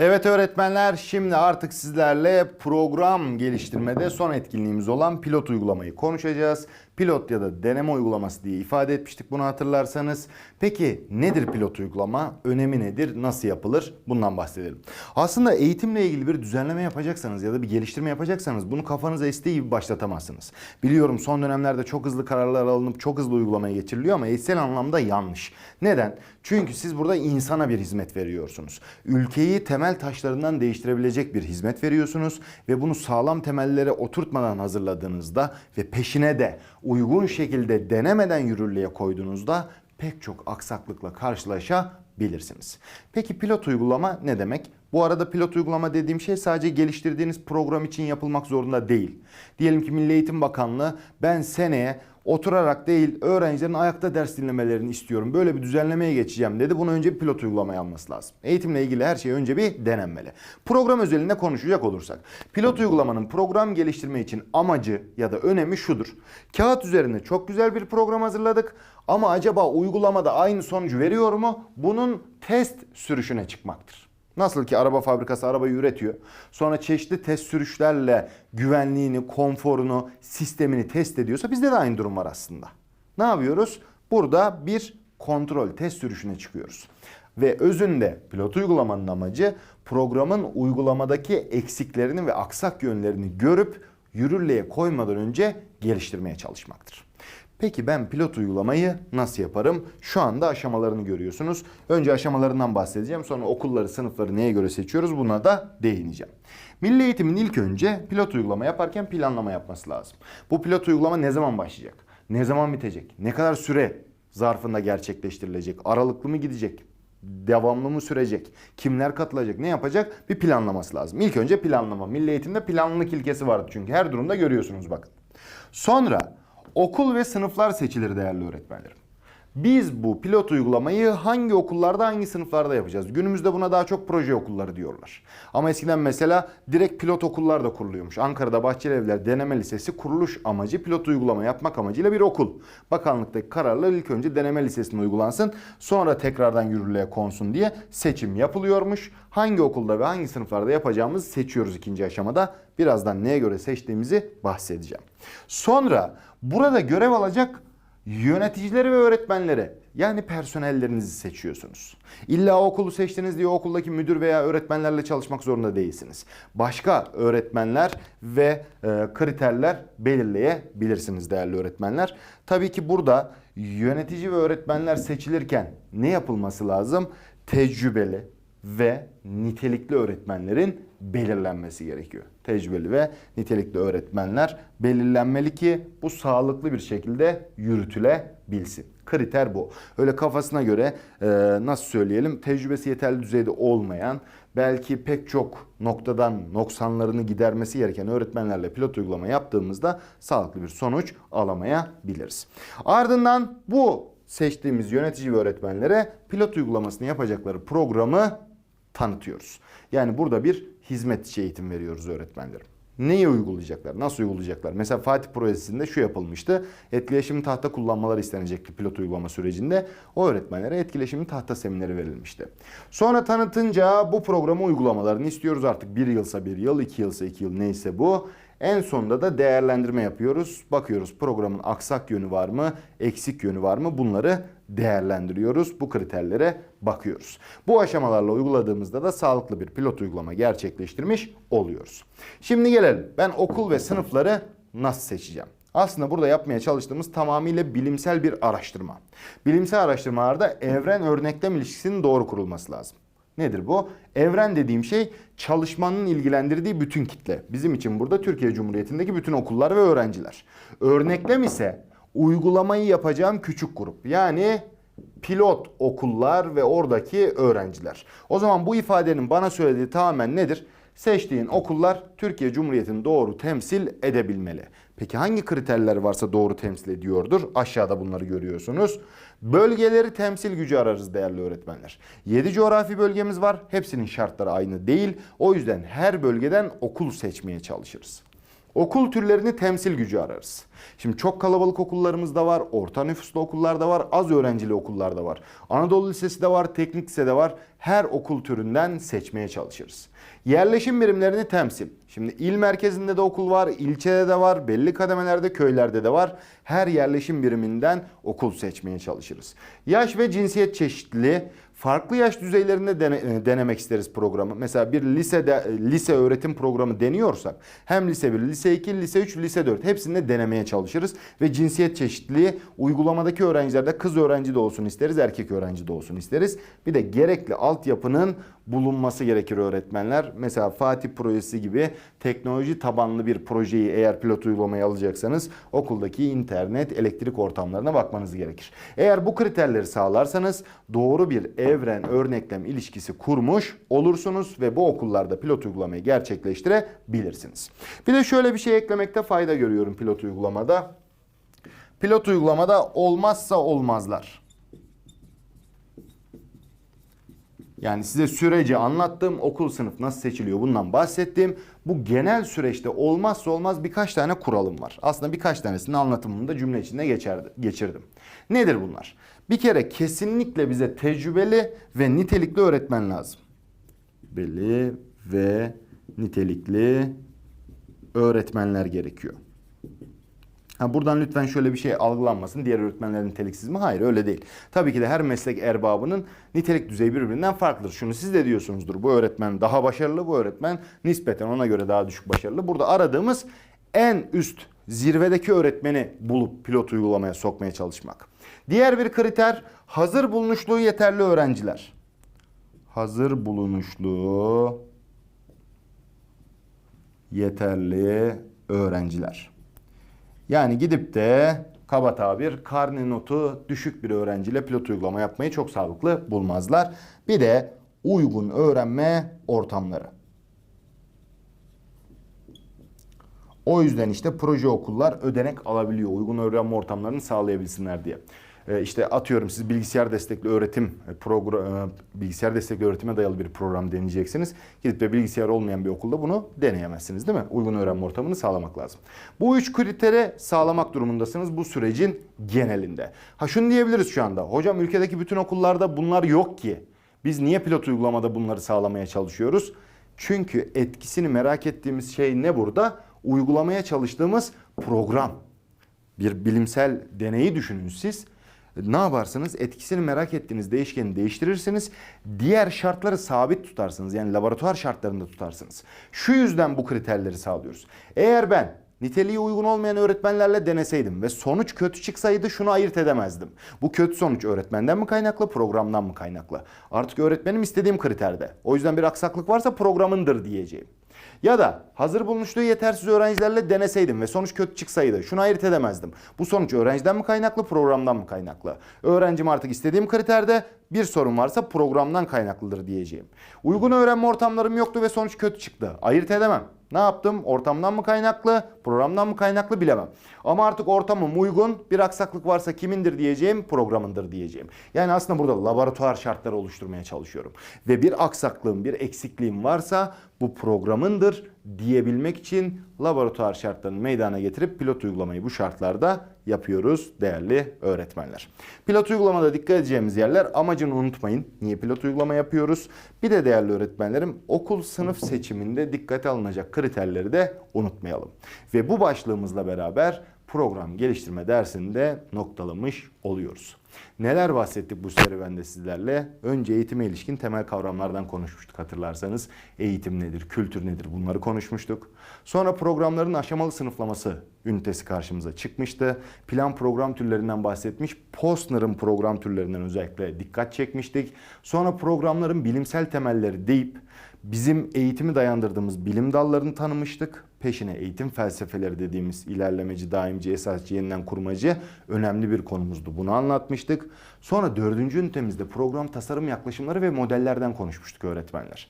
Evet öğretmenler şimdi artık sizlerle program geliştirmede son etkinliğimiz olan pilot uygulamayı konuşacağız. Pilot ya da deneme uygulaması diye ifade etmiştik bunu hatırlarsanız. Peki nedir pilot uygulama? Önemi nedir? Nasıl yapılır? Bundan bahsedelim. Aslında eğitimle ilgili bir düzenleme yapacaksanız ya da bir geliştirme yapacaksanız bunu kafanıza estiği gibi başlatamazsınız. Biliyorum son dönemlerde çok hızlı kararlar alınıp çok hızlı uygulamaya geçiriliyor ama eğitsel anlamda yanlış. Neden? Çünkü siz burada insana bir hizmet veriyorsunuz. Ülkeyi temel taşlarından değiştirebilecek bir hizmet veriyorsunuz ve bunu sağlam temellere oturtmadan hazırladığınızda ve peşine de uygun şekilde denemeden yürürlüğe koyduğunuzda pek çok aksaklıkla karşılaşabilirsiniz. Peki pilot uygulama ne demek? Bu arada pilot uygulama dediğim şey sadece geliştirdiğiniz program için yapılmak zorunda değil. Diyelim ki Milli Eğitim Bakanlığı ben seneye oturarak değil öğrencilerin ayakta ders dinlemelerini istiyorum. Böyle bir düzenlemeye geçeceğim dedi. Bunu önce bir pilot uygulamaya alması lazım. Eğitimle ilgili her şey önce bir denenmeli. Program özelinde konuşacak olursak. Pilot uygulamanın program geliştirme için amacı ya da önemi şudur. Kağıt üzerinde çok güzel bir program hazırladık ama acaba uygulamada aynı sonucu veriyor mu? Bunun test sürüşüne çıkmaktır. Nasıl ki araba fabrikası arabayı üretiyor. Sonra çeşitli test sürüşlerle güvenliğini, konforunu, sistemini test ediyorsa bizde de aynı durum var aslında. Ne yapıyoruz? Burada bir kontrol, test sürüşüne çıkıyoruz. Ve özünde pilot uygulamanın amacı programın uygulamadaki eksiklerini ve aksak yönlerini görüp yürürlüğe koymadan önce geliştirmeye çalışmaktır. Peki ben pilot uygulamayı nasıl yaparım? Şu anda aşamalarını görüyorsunuz. Önce aşamalarından bahsedeceğim. Sonra okulları, sınıfları neye göre seçiyoruz buna da değineceğim. Milli eğitimin ilk önce pilot uygulama yaparken planlama yapması lazım. Bu pilot uygulama ne zaman başlayacak? Ne zaman bitecek? Ne kadar süre zarfında gerçekleştirilecek? Aralıklı mı gidecek? devamlı mı sürecek? Kimler katılacak? Ne yapacak? Bir planlaması lazım. İlk önce planlama. Milli eğitimde planlılık ilkesi vardı çünkü her durumda görüyorsunuz bakın. Sonra okul ve sınıflar seçilir değerli öğretmenlerim. Biz bu pilot uygulamayı hangi okullarda hangi sınıflarda yapacağız? Günümüzde buna daha çok proje okulları diyorlar. Ama eskiden mesela direkt pilot okullar da kuruluyormuş. Ankara'da Bahçelievler Deneme Lisesi kuruluş amacı pilot uygulama yapmak amacıyla bir okul. Bakanlıktaki kararla ilk önce deneme lisesine uygulansın sonra tekrardan yürürlüğe konsun diye seçim yapılıyormuş. Hangi okulda ve hangi sınıflarda yapacağımızı seçiyoruz ikinci aşamada. Birazdan neye göre seçtiğimizi bahsedeceğim. Sonra burada görev alacak Yöneticileri ve öğretmenleri yani personellerinizi seçiyorsunuz. İlla okulu seçtiniz diye okuldaki müdür veya öğretmenlerle çalışmak zorunda değilsiniz. Başka öğretmenler ve e, kriterler belirleyebilirsiniz değerli öğretmenler. Tabii ki burada yönetici ve öğretmenler seçilirken ne yapılması lazım? Tecrübeli ve nitelikli öğretmenlerin belirlenmesi gerekiyor. Tecrübeli ve nitelikli öğretmenler belirlenmeli ki bu sağlıklı bir şekilde yürütülebilsin. Kriter bu. Öyle kafasına göre e, nasıl söyleyelim tecrübesi yeterli düzeyde olmayan belki pek çok noktadan noksanlarını gidermesi gereken öğretmenlerle pilot uygulama yaptığımızda sağlıklı bir sonuç alamayabiliriz. Ardından bu seçtiğimiz yönetici ve öğretmenlere pilot uygulamasını yapacakları programı tanıtıyoruz. Yani burada bir hizmet içi eğitim veriyoruz öğretmenlerim. Neyi uygulayacaklar? Nasıl uygulayacaklar? Mesela Fatih projesinde şu yapılmıştı. Etkileşimli tahta kullanmaları istenecekti pilot uygulama sürecinde. O öğretmenlere etkileşimli tahta semineri verilmişti. Sonra tanıtınca bu programı uygulamalarını istiyoruz artık. Bir yılsa bir yıl, iki yılsa iki yıl neyse bu. En sonunda da değerlendirme yapıyoruz. Bakıyoruz programın aksak yönü var mı, eksik yönü var mı bunları değerlendiriyoruz. Bu kriterlere bakıyoruz. Bu aşamalarla uyguladığımızda da sağlıklı bir pilot uygulama gerçekleştirmiş oluyoruz. Şimdi gelelim. Ben okul ve sınıfları nasıl seçeceğim? Aslında burada yapmaya çalıştığımız tamamıyla bilimsel bir araştırma. Bilimsel araştırmalarda evren örneklem ilişkisinin doğru kurulması lazım. Nedir bu? Evren dediğim şey çalışmanın ilgilendirdiği bütün kitle. Bizim için burada Türkiye Cumhuriyeti'ndeki bütün okullar ve öğrenciler. Örneklem ise uygulamayı yapacağım küçük grup. Yani pilot okullar ve oradaki öğrenciler. O zaman bu ifadenin bana söylediği tamamen nedir? Seçtiğin okullar Türkiye Cumhuriyeti'ni doğru temsil edebilmeli. Peki hangi kriterler varsa doğru temsil ediyordur? Aşağıda bunları görüyorsunuz. Bölgeleri temsil gücü ararız değerli öğretmenler. 7 coğrafi bölgemiz var. Hepsinin şartları aynı değil. O yüzden her bölgeden okul seçmeye çalışırız. Okul türlerini temsil gücü ararız. Şimdi çok kalabalık okullarımız da var, orta nüfuslu okullar da var, az öğrencili okullar da var. Anadolu Lisesi de var, teknik lise de var. Her okul türünden seçmeye çalışırız. Yerleşim birimlerini temsil. Şimdi il merkezinde de okul var, ilçede de var, belli kademelerde, köylerde de var. Her yerleşim biriminden okul seçmeye çalışırız. Yaş ve cinsiyet çeşitliliği farklı yaş düzeylerinde dene- e, denemek isteriz programı. Mesela bir lisede e, lise öğretim programı deniyorsak hem lise 1, lise 2, lise 3, lise 4 hepsinde denemeye çalışırız ve cinsiyet çeşitliliği uygulamadaki öğrencilerde kız öğrenci de olsun isteriz, erkek öğrenci de olsun isteriz. Bir de gerekli altyapının bulunması gerekir öğretmenler. Mesela Fatih projesi gibi teknoloji tabanlı bir projeyi eğer pilot uygulamaya alacaksanız okuldaki internet, elektrik ortamlarına bakmanız gerekir. Eğer bu kriterleri sağlarsanız doğru bir evren örneklem ilişkisi kurmuş olursunuz ve bu okullarda pilot uygulamayı gerçekleştirebilirsiniz. Bir de şöyle bir şey eklemekte fayda görüyorum pilot uygulamada. Pilot uygulamada olmazsa olmazlar. Yani size süreci anlattım, okul sınıf nasıl seçiliyor bundan bahsettim. Bu genel süreçte olmazsa olmaz birkaç tane kuralım var. Aslında birkaç tanesini anlatımını da cümle içinde geçerdi, geçirdim. Nedir bunlar? Bir kere kesinlikle bize tecrübeli ve nitelikli öğretmen lazım. Belli ve nitelikli öğretmenler gerekiyor. Ha buradan lütfen şöyle bir şey algılanmasın. Diğer öğretmenlerin niteliksiz mi? Hayır öyle değil. Tabii ki de her meslek erbabının nitelik düzeyi birbirinden farklıdır. Şunu siz de diyorsunuzdur. Bu öğretmen daha başarılı, bu öğretmen nispeten ona göre daha düşük başarılı. Burada aradığımız en üst zirvedeki öğretmeni bulup pilot uygulamaya sokmaya çalışmak. Diğer bir kriter hazır bulunuşluğu yeterli öğrenciler. Hazır bulunuşluğu yeterli öğrenciler. Yani gidip de kaba tabir karne notu düşük bir öğrenciyle pilot uygulama yapmayı çok sağlıklı bulmazlar. Bir de uygun öğrenme ortamları. O yüzden işte proje okullar ödenek alabiliyor. Uygun öğrenme ortamlarını sağlayabilsinler diye. Ee, işte atıyorum siz bilgisayar destekli öğretim program bilgisayar destekli öğretime dayalı bir program deneyeceksiniz. Gidip de bilgisayar olmayan bir okulda bunu deneyemezsiniz değil mi? Uygun öğrenme ortamını sağlamak lazım. Bu üç kritere sağlamak durumundasınız bu sürecin genelinde. Ha şunu diyebiliriz şu anda. Hocam ülkedeki bütün okullarda bunlar yok ki. Biz niye pilot uygulamada bunları sağlamaya çalışıyoruz? Çünkü etkisini merak ettiğimiz şey ne burada? Uygulamaya çalıştığımız program. Bir bilimsel deneyi düşünün siz. Ne yaparsınız? Etkisini merak ettiğiniz değişkeni değiştirirsiniz. Diğer şartları sabit tutarsınız. Yani laboratuvar şartlarında tutarsınız. Şu yüzden bu kriterleri sağlıyoruz. Eğer ben niteliği uygun olmayan öğretmenlerle deneseydim ve sonuç kötü çıksaydı şunu ayırt edemezdim. Bu kötü sonuç öğretmenden mi kaynaklı, programdan mı kaynaklı? Artık öğretmenim istediğim kriterde. O yüzden bir aksaklık varsa programındır diyeceğim. Ya da hazır bulunuşluğu yetersiz öğrencilerle deneseydim ve sonuç kötü çıksaydı şunu ayırt edemezdim. Bu sonuç öğrenciden mi kaynaklı, programdan mı kaynaklı? Öğrencim artık istediğim kriterde bir sorun varsa programdan kaynaklıdır diyeceğim. Uygun öğrenme ortamlarım yoktu ve sonuç kötü çıktı. Ayırt edemem. Ne yaptım? Ortamdan mı kaynaklı, programdan mı kaynaklı bilemem. Ama artık ortamım uygun, bir aksaklık varsa kimindir diyeceğim, programındır diyeceğim. Yani aslında burada laboratuvar şartları oluşturmaya çalışıyorum. Ve bir aksaklığım, bir eksikliğim varsa bu programındır diyebilmek için laboratuvar şartlarını meydana getirip pilot uygulamayı bu şartlarda yapıyoruz değerli öğretmenler. Pilot uygulamada dikkat edeceğimiz yerler amacını unutmayın. Niye pilot uygulama yapıyoruz? Bir de değerli öğretmenlerim okul sınıf seçiminde dikkate alınacak kriterleri de unutmayalım. Ve bu başlığımızla beraber program geliştirme dersinde noktalamış oluyoruz. Neler bahsettik bu serüvende sizlerle? Önce eğitime ilişkin temel kavramlardan konuşmuştuk hatırlarsanız. Eğitim nedir, kültür nedir bunları konuşmuştuk. Sonra programların aşamalı sınıflaması ünitesi karşımıza çıkmıştı. Plan program türlerinden bahsetmiş. Postner'ın program türlerinden özellikle dikkat çekmiştik. Sonra programların bilimsel temelleri deyip bizim eğitimi dayandırdığımız bilim dallarını tanımıştık. Peşine eğitim felsefeleri dediğimiz ilerlemeci, daimci, esasçı, yeniden kurmacı önemli bir konumuzdu. Bunu anlatmıştık. Sonra dördüncü ünitemizde program tasarım yaklaşımları ve modellerden konuşmuştuk öğretmenler.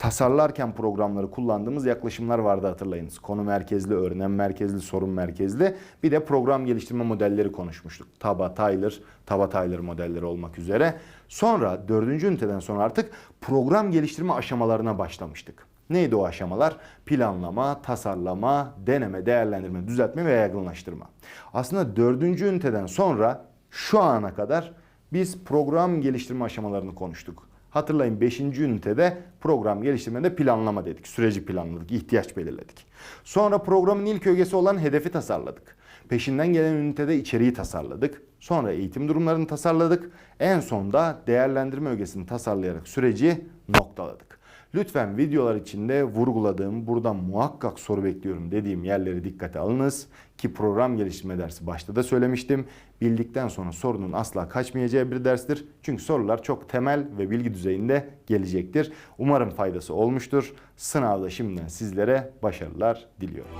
Tasarlarken programları kullandığımız yaklaşımlar vardı hatırlayınız. Konu merkezli, öğrenem merkezli, sorun merkezli. Bir de program geliştirme modelleri konuşmuştuk. Taba, Tyler, Taba, Tyler modelleri olmak üzere. Sonra dördüncü üniteden sonra artık program geliştirme aşamalarına başlamıştık. Neydi o aşamalar? Planlama, tasarlama, deneme, değerlendirme, düzeltme ve yaygınlaştırma. Aslında dördüncü üniteden sonra şu ana kadar biz program geliştirme aşamalarını konuştuk. Hatırlayın 5. ünitede program geliştirmede planlama dedik. Süreci planladık, ihtiyaç belirledik. Sonra programın ilk ögesi olan hedefi tasarladık. Peşinden gelen ünitede içeriği tasarladık. Sonra eğitim durumlarını tasarladık. En sonda değerlendirme ögesini tasarlayarak süreci noktaladık. Lütfen videolar içinde vurguladığım, buradan muhakkak soru bekliyorum dediğim yerleri dikkate alınız. Ki program geliştirme dersi başta da söylemiştim. Bildikten sonra sorunun asla kaçmayacağı bir derstir. Çünkü sorular çok temel ve bilgi düzeyinde gelecektir. Umarım faydası olmuştur. Sınavda şimdiden sizlere başarılar diliyorum.